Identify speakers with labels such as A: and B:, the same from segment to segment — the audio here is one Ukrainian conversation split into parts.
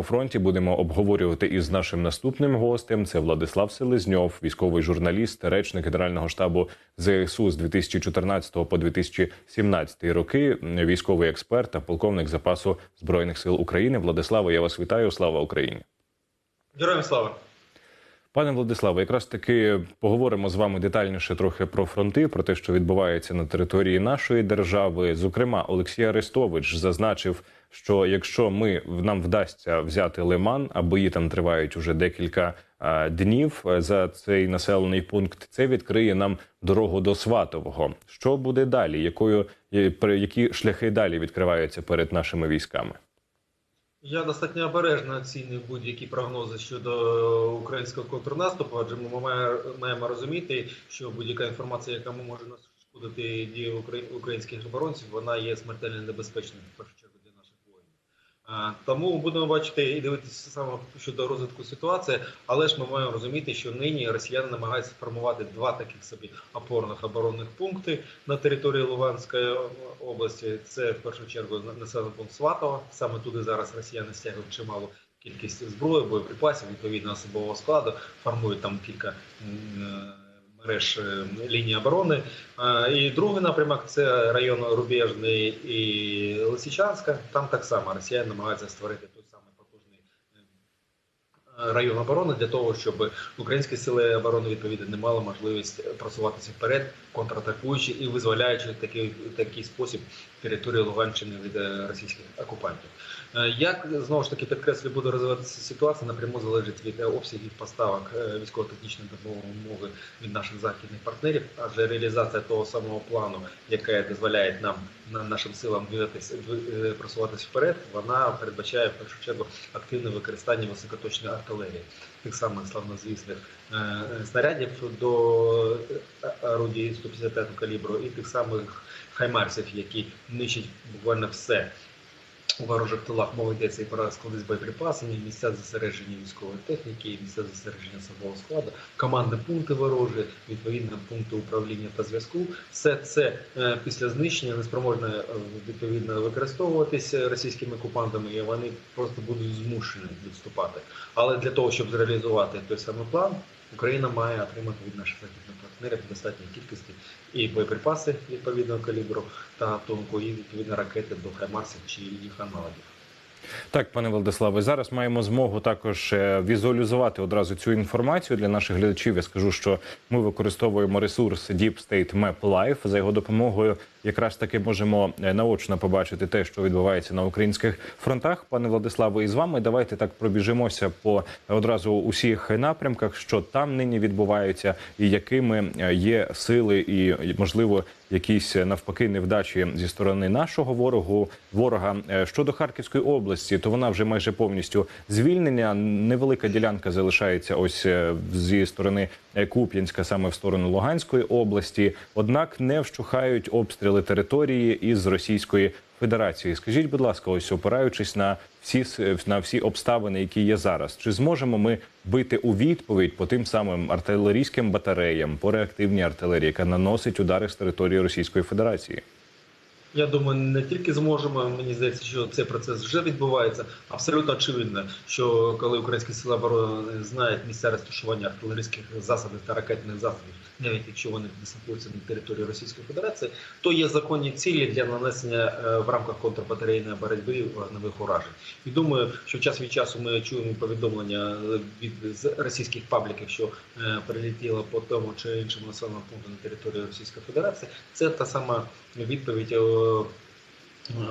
A: У фронті будемо обговорювати із нашим наступним гостем. Це Владислав Селезньов, військовий журналіст, речник Генерального штабу ЗСУ з 2014 по 2017 роки, військовий експерт та полковник запасу збройних сил України. Владислава, я вас вітаю. Слава Україні!
B: Героям слава!
A: Пане Владиславе, якраз таки поговоримо з вами детальніше трохи про фронти, про те, що відбувається на території нашої держави. Зокрема, Олексій Арестович зазначив, що якщо ми нам вдасться взяти Лиман, а бої там тривають уже декілька а, днів за цей населений пункт, це відкриє нам дорогу до Сватового. Що буде далі? Якою які шляхи далі відкриваються перед нашими військами?
B: Я достатньо обережно оцінюю будь-які прогнози щодо українського контрнаступу, адже ми маємо розуміти, що будь-яка інформація, яка може нашкодити дії українських оборонців, вона є смертельно небезпечною. Тому будемо бачити і дивитися саме щодо розвитку ситуації, але ж ми маємо розуміти, що нині росіяни намагаються сформувати два таких собі опорних оборонних пункти на території Луганської області. Це в першу чергу населений пункт Сватова. Саме туди зараз росіяни стягують чимало кількість зброї, боєприпасів, відповідно особового складу, формують там кілька мереж лінії оборони. І другий напрямок це район Рубежний і Лисичанська. Там так само росіяни намагаються створити той самий потужний район оборони для того, щоб українські сили оборони відповідно не мали можливість просуватися вперед, контратакуючи і визволяючи такий такий спосіб територію Луганщини від російських окупантів. Як знову ж таки підкреслю, буде розвиватися ситуація, напряму залежить від обсягів поставок військово-технічної допомоги від наших західних партнерів, адже реалізація того самого плану, яке дозволяє нам нашим силам двигатися просуватися вперед, вона передбачає в першу чергу активне використання високоточної артилерії, тих самих славнозвісних снарядів до орудій 155 калібру і тих самих хаймарсів, які нищать буквально все. У ворожих тилах мова йдеться і про склади з боєприпасами, місця зосередження військової техніки, місця зосередження особового складу, командні пункти ворожі, відповідно пункти управління та зв'язку. Все це е, після знищення неспроможне е, відповідно використовуватися російськими окупантами, і вони просто будуть змушені відступати. Але для того, щоб зреалізувати той самий план, Україна має отримати від наших західних партнерів достатньої кількості і боєприпаси відповідного калібру та тонку, і відповідно ракети до Хаймарсів чи їх аналогів.
A: Так, пане Владиславе, зараз маємо змогу також візуалізувати одразу цю інформацію для наших глядачів. Я скажу, що ми використовуємо ресурс Deep State Map Life. За його допомогою якраз таки можемо наочно побачити те, що відбувається на українських фронтах. Пане Владиславе, і з вами давайте так пробіжимося по одразу усіх напрямках, що там нині відбувається, і якими є сили, і можливо якісь навпаки невдачі зі сторони нашого ворогу ворога щодо Харківської області, то вона вже майже повністю звільнення. Невелика ділянка залишається ось зі сторони Куп'янська, саме в сторону Луганської області. Однак не вщухають обстріли території із Російської Федерації. Скажіть, будь ласка, ось опираючись на всі на всі обставини, які є зараз, чи зможемо ми бити у відповідь по тим самим артилерійським батареям, по реактивній артилерії, яка наносить удари з території Російської Федерації?
B: Я думаю, не тільки зможемо. Мені здається, що цей процес вже відбувається. Абсолютно очевидно, що коли українські сили оборони знають місця розташування артилерійських засобів та ракетних засобів, навіть якщо вони знаходяться на території Російської Федерації, то є законні цілі для нанесення в рамках контрбатарейної боротьби вогневих уражень. І думаю, що час від часу ми чуємо повідомлення від з російських пабліків, що прилетіло по тому чи іншому населеному пункту на території Російської Федерації. Це та сама відповідь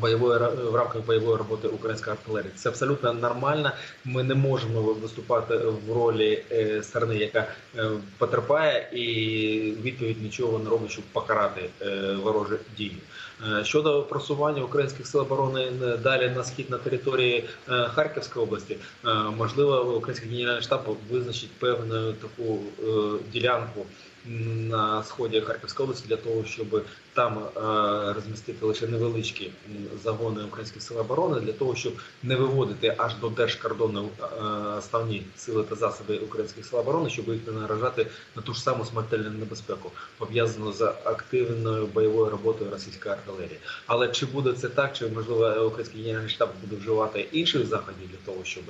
B: бойової в рамках бойової роботи української артилерії. Це абсолютно нормально. Ми не можемо виступати в ролі сторони, яка потерпає, і відповідь нічого не робить, щоб покарати ворожі дії. Щодо просування українських сил оборони далі на схід на території Харківської області, можливо, український генеральний штаб визначить певну таку ділянку на сході Харківської області для того, щоб там е, розмістити лише невеличкі загони українських сил оборони для того, щоб не виводити аж до держкордону е, основні сили та засоби українських сил оборони, щоб їх не наражати на ту ж саму смертельну небезпеку, пов'язану з активною бойовою роботою російської артилерії. Але чи буде це так, чи можливо український генеральний штаб буде вживати інших заходів для того, щоб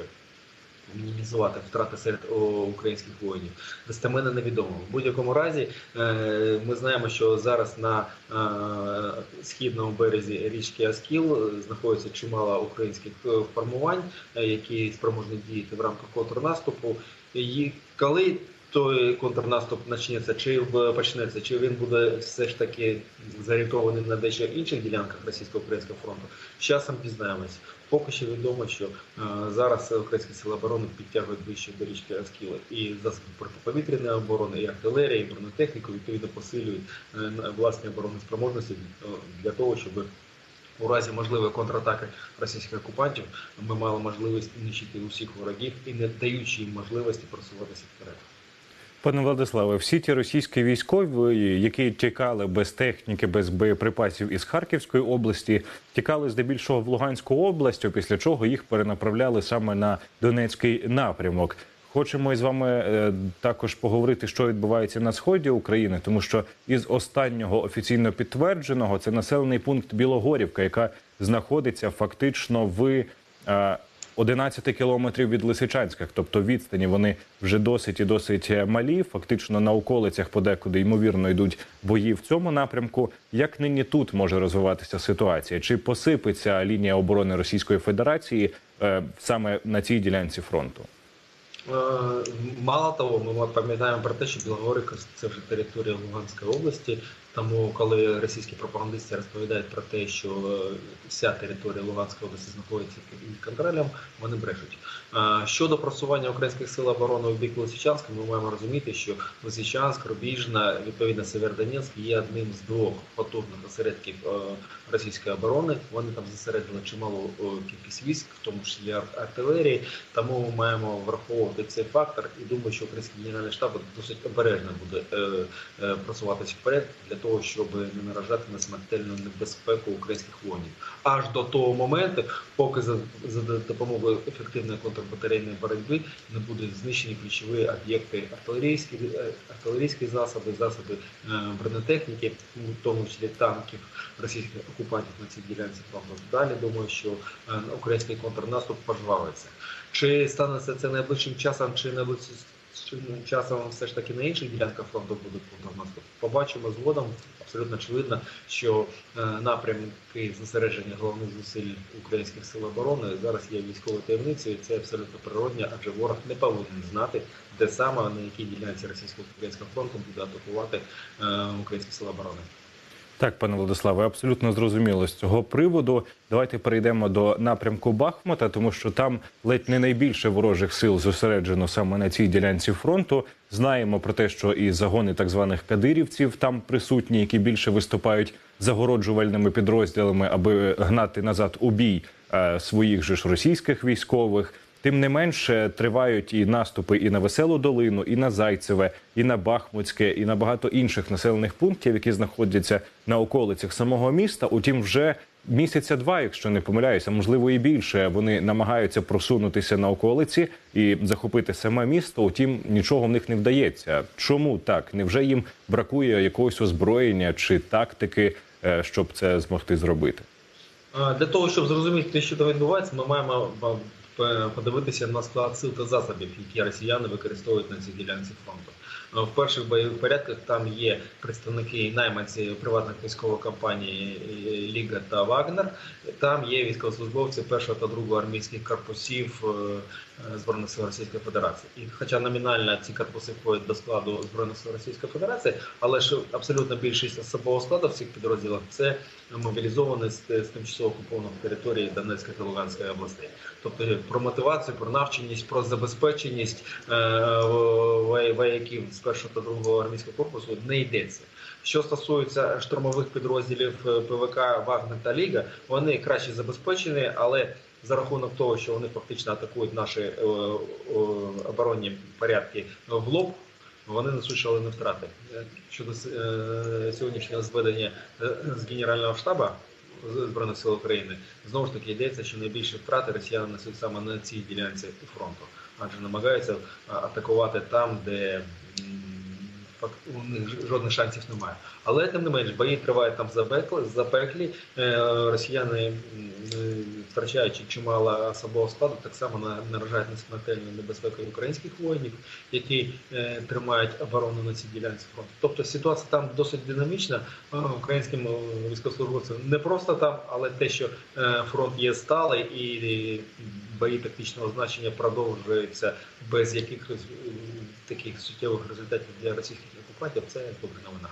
B: мінімізувати втрати серед українських воїнів, достеменно невідомо. В будь-якому разі е, ми знаємо, що зараз на е, східному березі річки Аскіл е, знаходиться чимало українських формувань, які спроможні діяти в рамках контрнаступу. І коли той контрнаступ почнеться, чи почнеться, чи він буде все ж таки зорієнтований на дещо інших ділянках російсько-українського фронту, з часом дізнаємось. Поки що відомо, що е, зараз українські сили оборони підтягують ближче до річки Аскіла і засоби протиповітряної оборони, і артилерії, і бронетехніку відповідно посилюють е, власні оборонні спроможності е, для того, щоб у разі можливої контратаки російських окупантів ми мали можливість нищити усіх ворогів і не даючи їм можливості просуватися вперед.
A: Пане Владиславе, всі ті російські військові, які тікали без техніки, без боєприпасів із Харківської області, тікали здебільшого в Луганську область, після чого їх перенаправляли саме на Донецький напрямок. Хочемо із вами е, також поговорити, що відбувається на сході України, тому що із останнього офіційно підтвердженого це населений пункт Білогорівка, яка знаходиться фактично в е, 11 кілометрів від Лисичанська, тобто відстані вони вже досить і досить малі. Фактично на околицях подекуди ймовірно йдуть бої в цьому напрямку. Як нині тут може розвиватися ситуація? Чи посипеться лінія оборони Російської Федерації е, саме на цій ділянці фронту?
B: Е, Мало того, ми пам'ятаємо про те, що Білогорівка – це вже територія Луганської області. Тому, коли російські пропагандисти розповідають про те, що е, вся територія Луганської області знаходиться під контролем, вони брешуть. Щодо просування українських сил оборони у бік Лисичанська, ми маємо розуміти, що Лисичанськ, Рубіжна, відповідно Севердонецьк є одним з двох потужних осередків е, російської оборони. Вони там зосередили чималу е, кількість військ, в тому числі артилерії. Тому ми маємо враховувати цей фактор і думаю, що український генеральний штаб досить обережно буде просуватися вперед для того, щоб не наражати на смертельну небезпеку українських воїнів. Аж до того моменту, поки за, за допомогою ефективної контрбатарейної боротьби не будуть знищені ключові об'єкти артилерійські, е, артилерійські засоби, засоби е, бронетехніки, в тому числі танків російських окупантів на цій ділянці фронту. Далі думаю, що е, український контрнаступ пожвавиться. Чи станеться це найближчим часом, чи найближчим часом все ж таки на інших ділянках фронту буде контрнаступ? Побачимо згодом. Абсолютно очевидно, що е, напрямки зосередження головних зусиль українських сил оборони зараз є військовою таємницею. Це абсолютно природня, адже ворог не повинен знати, де саме на якій ділянці російсько-українського фронту буде атакувати е, українські сили оборони.
A: Так, пане Владиславе, абсолютно зрозуміло з цього приводу. Давайте перейдемо до напрямку Бахмута, тому що там ледь не найбільше ворожих сил зосереджено саме на цій ділянці фронту. Знаємо про те, що і загони так званих кадирівців там присутні, які більше виступають загороджувальними підрозділами, аби гнати назад у бій е, своїх же ж російських військових. Тим не менше тривають і наступи і на веселу долину, і на Зайцеве, і на Бахмутське, і на багато інших населених пунктів, які знаходяться на околицях самого міста. Утім, вже місяця два, якщо не помиляюся, можливо і більше. Вони намагаються просунутися на околиці і захопити саме місто. Утім, нічого в них не вдається. Чому так? Невже їм бракує якогось озброєння чи тактики, е, щоб це змогти зробити?
B: Для того, щоб зрозуміти, що там відбувається, ми маємо подивитися на склад сил та засобів, які росіяни використовують на цій ділянці фронту. В перших бойових порядках там є представники найманці приватних військових компаній е, Ліга та Вагнер. Там є військовослужбовці першого та другого армійських корпусів е, е, Збройних сил Російської Федерації. І хоча номінально ці корпуси входять до складу Збройних сил Російської Федерації, але ж абсолютно більшість особового складу в цих підрозділах це мобілізовані з, з тимчасово окупованих територій Донецької та Луганської областей. Тобто про мотивацію, про навченість, про забезпеченість е, вояків з першого та другого армійського корпусу не йдеться. Що стосується штурмових підрозділів е, ПВК Вагнер та Ліга, вони краще забезпечені, але за рахунок того, що вони фактично атакують наші е, е, оборонні порядки в лоб, вони несуть шалені втрати. Е, Щодо е, сьогоднішнього зведення е, з Генерального штабу Збройних сил України, знову ж таки йдеться, що найбільші втрати росіяни несуть саме на цій ділянці фронту, адже намагаються атакувати там, де у них жодних шансів немає. Але тим не менш, бої тривають там запеклі. Е, росіяни е, втрачаючи чимало особового складу, так само на- наражають на смертельну небезпеку українських воїнів, які е, тримають оборону на цій ділянці фронту. Тобто ситуація там досить динамічна. Українським військовослужбовцям не просто там, але те, що фронт є сталий і бої тактичного значення продовжуються без якихось е, таких суттєвих результатів для російських окупантів, це добра новина.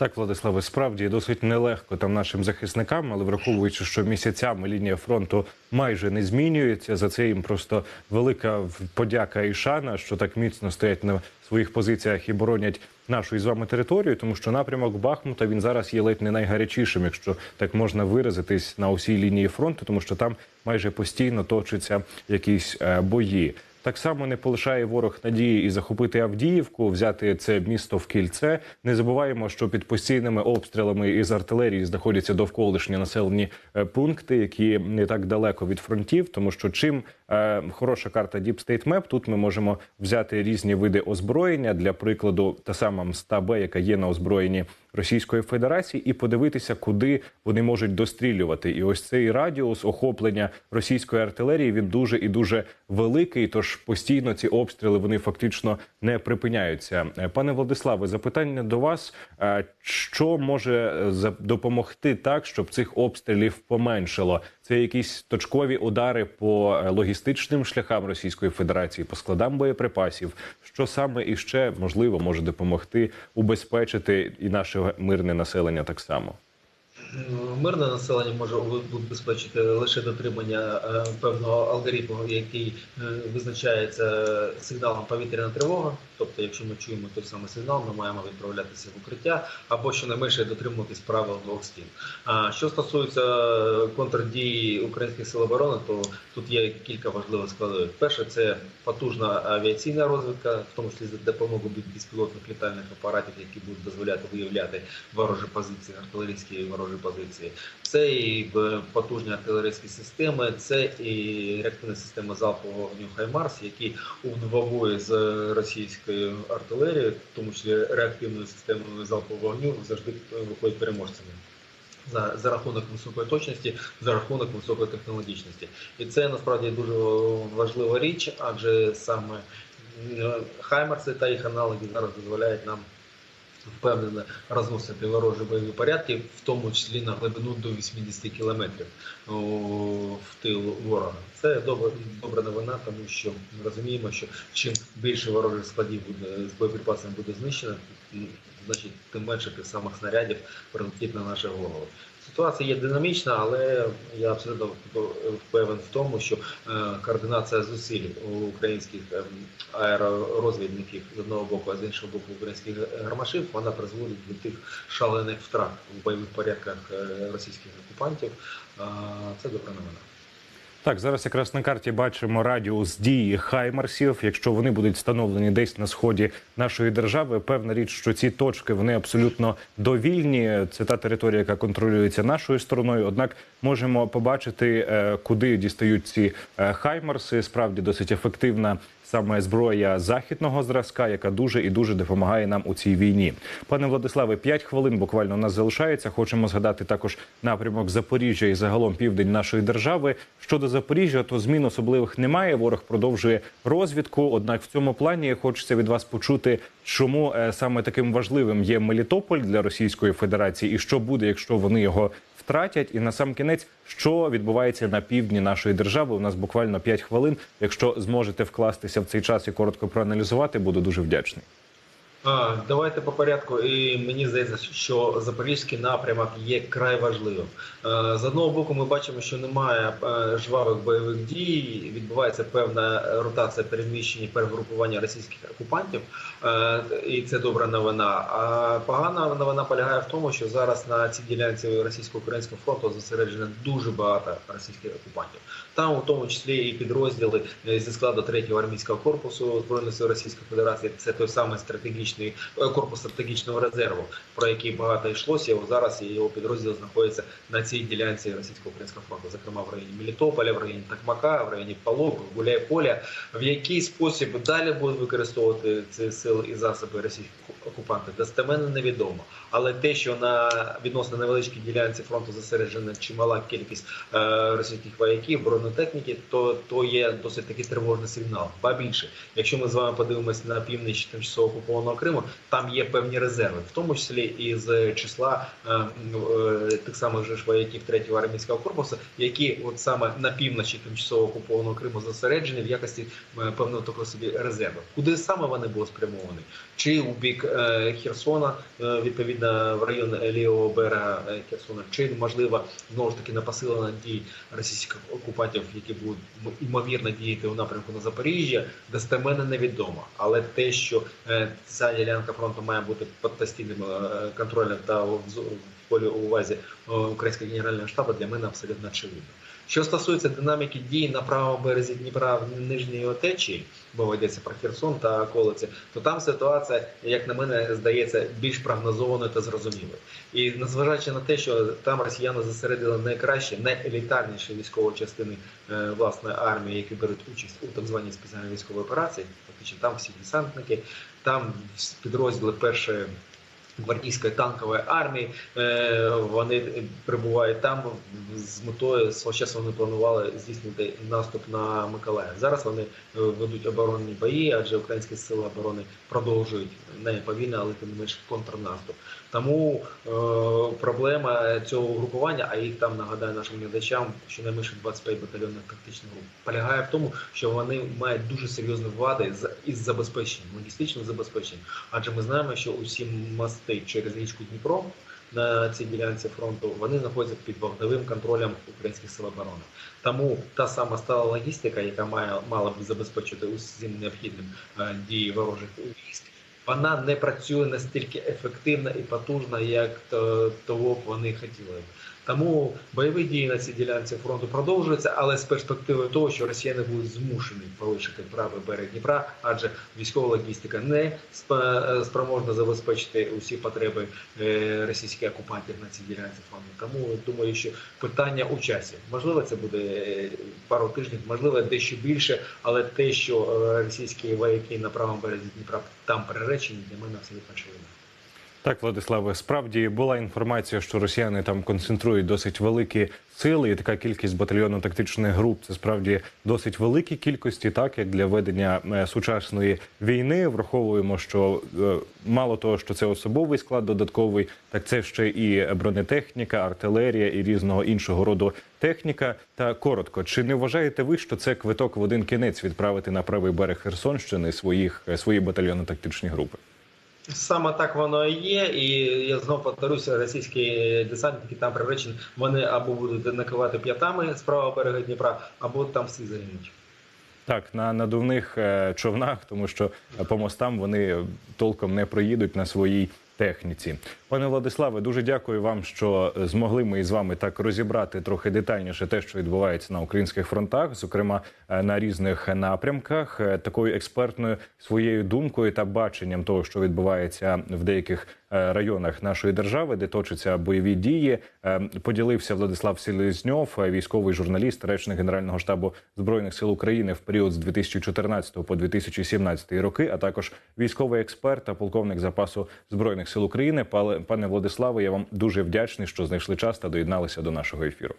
A: Так, Владиславе, справді досить нелегко там нашим захисникам, але враховуючи, що місяцями лінія фронту майже не змінюється. За це їм просто велика подяка і шана, що так міцно стоять на своїх позиціях і боронять нашу із вами територію, тому що напрямок Бахмута він зараз є ледь не найгарячішим, якщо так можна виразитись на усій лінії фронту, тому що там майже постійно точаться якісь е, бої. Так само не полишає ворог надії і захопити Авдіївку, взяти це місто в кільце. Не забуваємо, що під постійними обстрілами із артилерії знаходяться довколишні населені е, пункти, які не так далеко від фронтів. Тому що чим е, хороша карта Deep State Map, тут ми можемо взяти різні види озброєння для прикладу, та сама МСТА-Б, яка є на озброєнні Російської Федерації, і подивитися, куди вони можуть дострілювати. І ось цей радіус охоплення російської артилерії він дуже і дуже великий. Тож постійно ці обстріли вони фактично не припиняються. Е, Пане Владиславе, запитання до вас: Е, що може е, допомогти так, щоб цих обстрілів поменшало? Це якісь точкові удари по е, логістичним шляхам Російської Федерації, по складам боєприпасів. Що саме і ще можливо може допомогти убезпечити і наше мирне населення так само?
B: Мирне населення може убезпечити лише дотримання е, певного алгоритму, який е, визначається сигналом повітряна тривога. Тобто, якщо ми чуємо той самий сигнал, ми маємо відправлятися в укриття або щонайменше дотримуватись правил двох стін. А що стосується контрдії українських сил оборони, то тут є кілька важливих складових. Перше, це потужна авіаційна розвідка, в тому числі за допомогою безпілотних літальних апаратів, які будуть дозволяти виявляти ворожі позиції, артилерійські ворожі позиції. Це і потужні артилерійські системи, це і реактивна система залпового вогню Хаймарс, які удвоює з російською артилерією, в тому числі реактивною системою залпового вогню, завжди виходять переможцями. За, за рахунок високої точності, за рахунок високої технологічності, і це насправді дуже важлива річ, адже саме хаймерси Хаймарси та їх аналоги зараз дозволяють нам впевнено розносити ворожі бойові порядки, в тому числі на глибину до 80 кілометрів в тил ворога. Це добра, новина, тому що ми розуміємо, що чим більше ворожих складів буде з боєприпасами буде знищено, значить тим менше тих самих снарядів прилетить на наші голови. Ситуація є динамічна, але я абсолютно впевнений в тому, що е, координація зусиль українських ем, аеророзвідників з одного боку, а з іншого боку українських гармашів, вона призводить до тих шалених втрат у бойових порядках е, російських окупантів. Це добра новина.
A: Так, зараз якраз на карті бачимо радіус дії Хаймарсів. Якщо вони будуть встановлені десь на сході нашої держави, певна річ, що ці точки вони абсолютно довільні. Це та територія, яка контролюється нашою стороною. Однак можемо побачити, е, куди дістають ці е, Хаймарси. Справді досить ефективна. Саме зброя західного зразка, яка дуже і дуже допомагає нам у цій війні. Пане Владиславе, 5 хвилин буквально у нас залишається. Хочемо згадати також напрямок Запоріжжя і загалом південь нашої держави. Щодо Запоріжжя, то змін особливих немає. Ворог продовжує розвідку. Однак в цьому плані хочеться від вас почути, чому е, саме таким важливим є Мелітополь для Російської Федерації, і що буде, якщо вони його втратять. І на сам кінець, що відбувається на півдні нашої держави. У нас буквально 5 хвилин. Якщо зможете вкластися в цей час і коротко проаналізувати, буду дуже вдячний.
B: Давайте по порядку. І мені здається, що запорізький напрямок є край важливим. З одного боку, ми бачимо, що немає жвавих бойових дій. Відбувається певна ротація переміщення, перегрупування російських окупантів, і це добра новина. А погана новина полягає в тому, що зараз на цій ділянці російсько-українського фронту зосереджено дуже багато російських окупантів. Там, у тому числі, і підрозділи е, зі складу 3-го армійського корпусу збройних сил Російської Федерації. Це той самий стратегічний е, корпус стратегічного резерву, про який багато йшлося. Його зараз і його підрозділ знаходиться на цій ділянці російсько-українського фронту, зокрема в районі Мелітополя, в районі Такмака, в районі Палок, Гуляйполя. В який спосіб далі будуть використовувати ці сили і засоби російських окупантів, достеменно невідомо. Але те, що на відносно невеличкій ділянці фронту зосереджена чимала кількість е, російських вояків, бронетехніки, то, то є досить такий тривожний сигнал. Ба більше, якщо ми з вами подивимося на північ тимчасово окупованого Криму, там є певні резерви, в тому числі і з числа е, е, тих самих же ж вояків 3-го армійського корпусу, які от саме на півночі тимчасово окупованого Криму зосереджені в якості е, певного такого собі резерву. Куди саме вони були спрямовані? Чи у бік Херсона, е, відповідно в район лівого берега е, Херсона, чи можливо знову ж таки на посилення дій російських окупантів, які будуть ймовірно діяти у напрямку на Запоріжжя, достеменно невідомо. Але те, що е, ця ділянка фронту має бути під постійним е, контролем та в полі увазі е, українського генерального штабу, для мене абсолютно очевидно. Що стосується динаміки дій на правому березі Дніпра в нижньої отечії, мова йдеться про Херсон та околиці, то там ситуація, як на мене, здається більш прогнозованою та зрозумілою. І незважаючи на те, що там росіяни зосередили найкраще, найелітарніші військові частини е, власної армії, які беруть участь у так званій спеціальній військовій операції, фактично там всі десантники, там підрозділи першої. Гвардійської танкової армії е, вони прибувають там з метою свого часу вони планували здійснити наступ на Миколаїв. Зараз вони е, ведуть оборонні бої, адже українські сили оборони продовжують не повільно, але тим не менш контрнаступ. Тому е, проблема цього угрупування, а їх там нагадаю нашим глядачам, щонайменше 25 батальйонних тактичних груп, полягає в тому, що вони мають дуже серйозні влади із забезпеченням, логістичним забезпеченням. Адже ми знаємо, що усі мости через річку Дніпро на цій ділянці фронту вони знаходяться під вогневим контролем українських сил оборони. Тому та сама стала логістика, яка має мала б забезпечити усім необхідним е, дії ворожих військ. Вона не працює настільки ефективно і потужно, як то, того б вони хотіли. Тому бойові дії на цій ділянці фронту продовжуються, але з перспективою того, що росіяни будуть змушені полишити правий берег Дніпра, адже військова логістика не сп- спроможна забезпечити усі потреби е, російських окупантів на цій ділянці фронту. Тому думаю, що питання у часі. Можливо, це буде е, пару тижнів, можливо, дещо більше, але те, що е, російські вояки на правому березі Дніпра там приречені, для мене абсолютно очевидно.
A: Так, Владиславе, справді була інформація, що росіяни там концентрують досить великі сили, і така кількість батальйонно-тактичних груп це справді досить великі кількості, так як для ведення е, сучасної війни. Враховуємо, що е, мало того, що це особовий склад додатковий, так це ще і бронетехніка, артилерія і різного іншого роду техніка. Та коротко, чи не вважаєте ви, що це квиток в один кінець відправити на правий берег Херсонщини своїх е, свої батальйонно-тактичні групи?
B: Саме так воно і є, і я знову повторюся, російські десантники там приречені, вони або будуть накивати п'ятами з правого берега Дніпра, або там всі загинуть.
A: Так, на надувних е, човнах, тому що е, по мостам вони толком не проїдуть на своїй техніці. Пане Владиславе, дуже дякую вам, що змогли ми із вами так розібрати трохи детальніше те, що відбувається на українських фронтах, зокрема е, на різних напрямках, Е, такою експертною своєю думкою та баченням того, що відбувається в деяких е, районах нашої держави, де точаться бойові дії. Поділився Владислав Селезньов, військовий журналіст, речник Генерального штабу збройних сил України в період з 2014 по 2017 роки, а також військовий експерт та полковник запасу збройних сил України. Пане Владиславе, я вам дуже вдячний, що знайшли час та доєдналися до нашого ефіру.